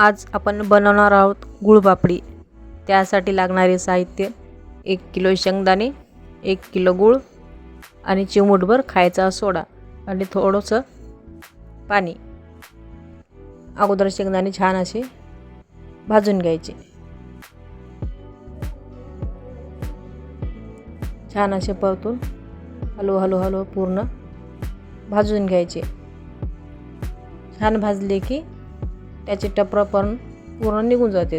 आज आपण बनवणार आहोत गुळपापडी. त्यासाठी लागणारे साहित्य एक किलो शेंगदाणे एक किलो गूळ आणि चिमूटभर खायचा सोडा आणि थोडंसं पाणी. अगोदर शेंगदाणे छान असे भाजून घ्यायचे. छान असे परतून हळू हळू हळू पूर्ण भाजून घ्यायचे. छान भाजले की त्याचे टपरं पण पूर्ण निघून जाते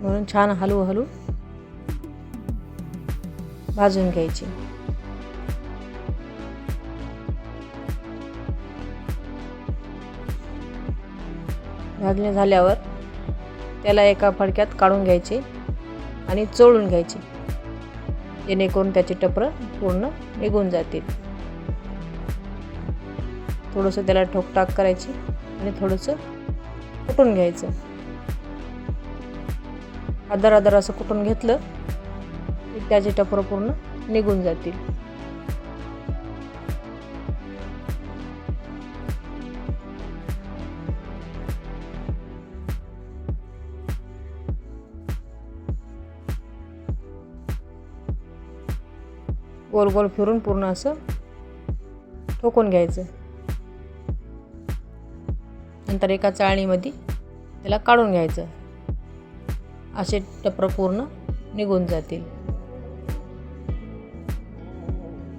म्हणून छान हलू भाजून घ्यायचे. भाजणे झाल्यावर त्याला एका फडक्यात काढून घ्यायचे आणि चोळून घ्यायचे. जेणेकरून त्याचे टपरं पूर्ण निघून जातील. थोडंसं त्याला ठोकटाक करायची. आणि थोडंसं कुटून घ्यायचं. आदर आदर असं कुटून घेतलं की त्याचे टपरं पूर्ण निघून जातील. गोल गोल फिरून पूर्ण असं ठोकून घ्यायचं. नंतर एका चाळणीमध्ये त्याला काढून घ्यायचं. असे टपरं पूर्ण निघून जातील.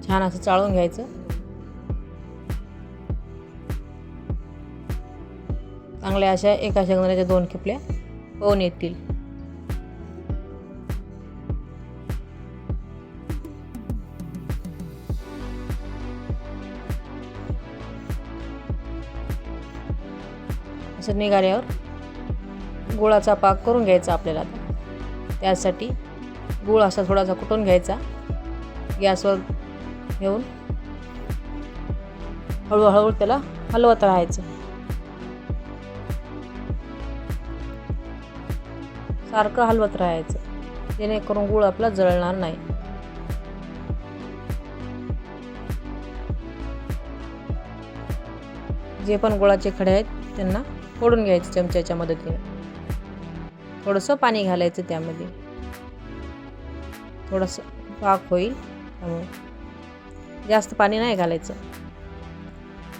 छान असं चाळून घ्यायचं. चांगल्या अशा एका शेंगदाण्याच्या दोन खेपल्या होऊन येतील. असं निघाल्यावर गुळाचा पाक करून घ्यायचा आपल्याला. त्यासाठी गुळ असा थोडासा कुटून घ्यायचा. गॅसवर घेऊन हळूहळू त्याला हलवत राहायचं. सारखं हलवत राहायचं. जेणेकरून गुळ आपला जळणार नाही. जे पण गुळाचे खडे आहेत त्यांना फोडून घ्यायचं चमच्याच्या मदतीने. थोडंसं पाणी घालायचं त्यामध्ये. थोडंसं पाक होईल त्यामुळे. जास्त पाणी नाही घालायचं.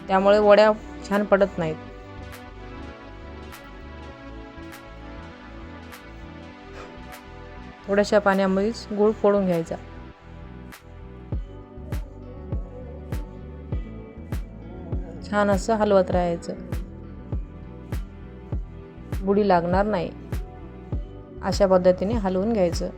त्यामुळे वड्या छान पडत नाहीत. थोड्याशा पाण्यामध्येच गूळ फोडून घ्यायचा. छान असं हलवत राहायचं. बुडी लागणार नाही. अशा पद्धतीने हलवून घ्यायचं.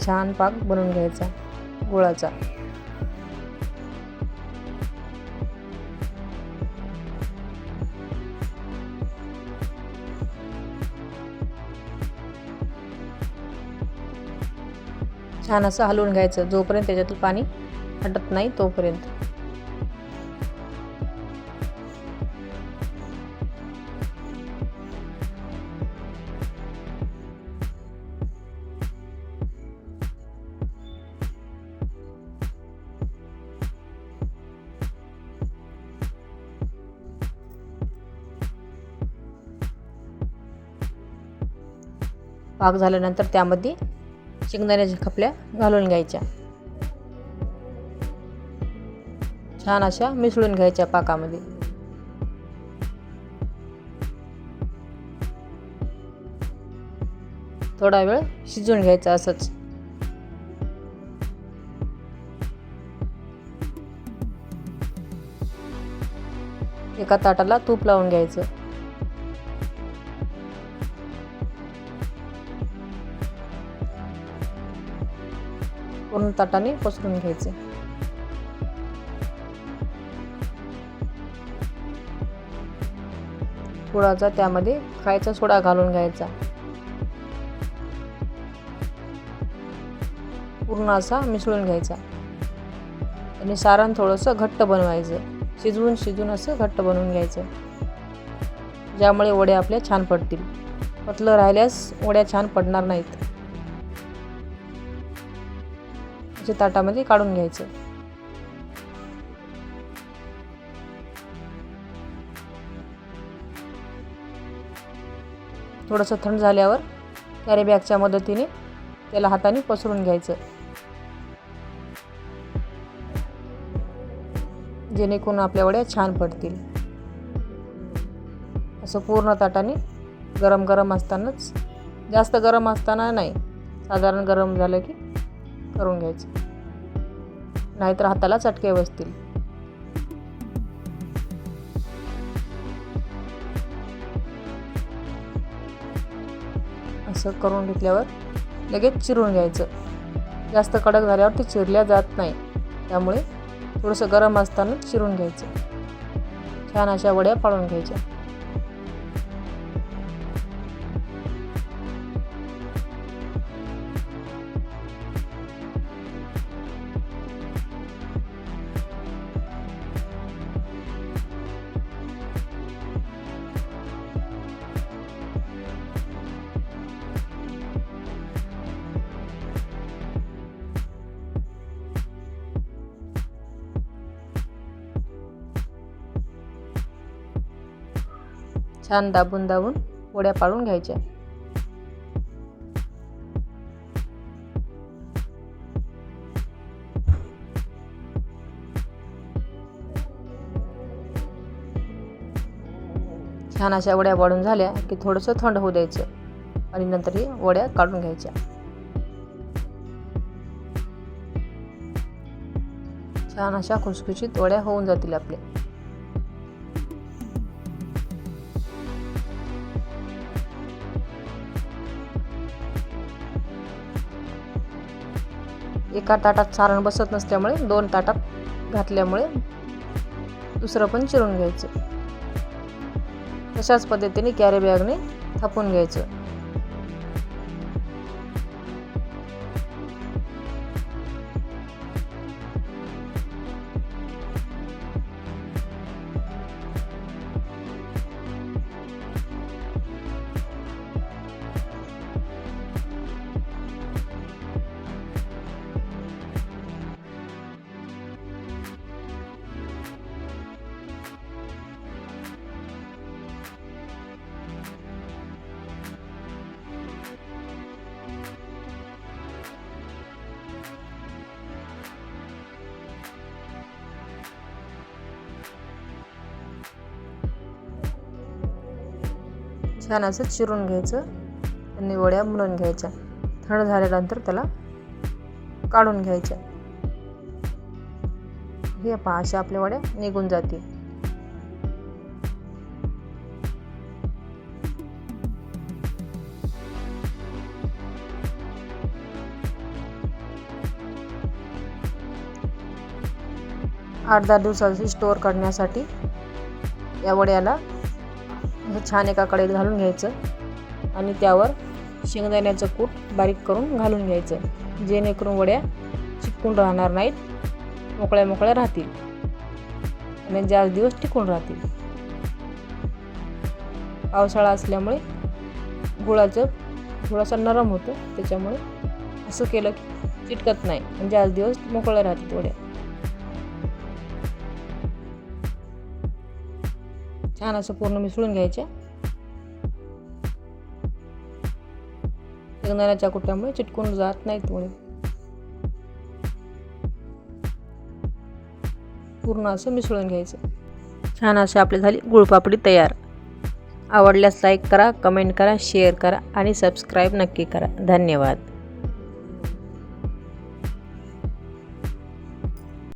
छान पाक बनवून घ्यायचा गुळाचा. छान असं हलवून घ्यायचं. जोपर्यंत त्याच्यातलं पाणी हटत नाही तोपर्यंत. पाक झाल्यानंतर त्यामध्ये शेंगदाण्याच्या खपल्या घालून घ्यायच्या. छान अशा मिसळून घ्यायच्या पाकामध्ये. थोडा वेळ शिजवून घ्यायचा असंच. एका ताटाला तूप लावून घ्यायचं. पूर्ण ताटाने पसरून घ्यायचे. थोडासा त्यामध्ये खायचा सोडा घालून घ्यायचा. पूर्ण असा मिसळून घ्यायचा. आणि सारण थोडंसं घट्ट बनवायचं. शिजवून शिजवून असं घट्ट बनवून घ्यायचं. ज्यामुळे वड्या आपल्या छान पडतील. पतलं राहिल्यास वड्या छान पडणार नाहीत. असे ताटामध्ये काढून घ्यायचं. थोडंसं थंड झाल्यावर कॅरी बॅगच्या मदतीने त्याला हाताने पसरून घ्यायचं. जेणेकरून आपल्या वड्या छान पडतील. असं पूर्ण ताटाने गरम गरम असतानाच जास्त गरम असताना नाही साधारण गरम झालं की करून घ्यायचं. नाहीतर हाताला चटके बसतील. असं करून घेतल्यावर लगेच चिरून घ्यायचं. जास्त कडक झाल्यावर ते चिरल्या जात नाही. त्यामुळे थोडंसं गरम असताना चिरून घ्यायचं. छान अशा वड्या पाळून घ्यायच्या. छान दाबून दाबून वड्या पाडून घ्यायच्या. छान अशा वड्या वाढून झाल्या की थोडंसं थंड होऊ द्यायचं आणि नंतर ही वड्या काढून घ्यायच्या. छान अशा खुसखुशीत वड्या होऊन जातील आपल्या एका ताटात सारण बसत नसल्यामुळे दोन ताटात घातल्यामुळे दुसरं पण चिरून घ्यायचं. तशाच पद्धतीने कॅरी बॅगने थापून घ्यायचं. छान असं चिरून घ्यायचं. आणि वड्या मुलून घ्यायच्या. थंड झाल्यानंतर त्याला काढून घ्यायच्या. हे पहा अशा आपल्या वड्या निघून जातील. आठ दहा दिवसाची स्टोअर करण्यासाठी या वड्याला हे छान एका कडेत घालून घ्यायचं. आणि त्यावर शेंगदाण्याचं कूट बारीक करून घालून घ्यायचं. जेणेकरून वड्या चिपकून राहणार नाहीत मोकळ्या मोकळ्या राहतील. आणि जास्त दिवस टिकून राहतील. पावसाळा असल्यामुळे गुळाचं थोडासा नरम होतं. त्याच्यामुळे असं केलं की चिटकत नाही. आणि जास्त दिवस मोकळ्या राहतात वड्या. छान असं पूर्ण मिसळून घ्यायचं. शेंगदाण्याच्या कुट्यामुळे चिटकून जात नाहीत मुळे पूर्ण असं मिसळून घ्यायचं. छान असे आपली झाली गुळपापडी तयार. आवडल्यास लाईक करा कमेंट करा शेअर करा आणि सबस्क्राईब नक्की करा. धन्यवाद.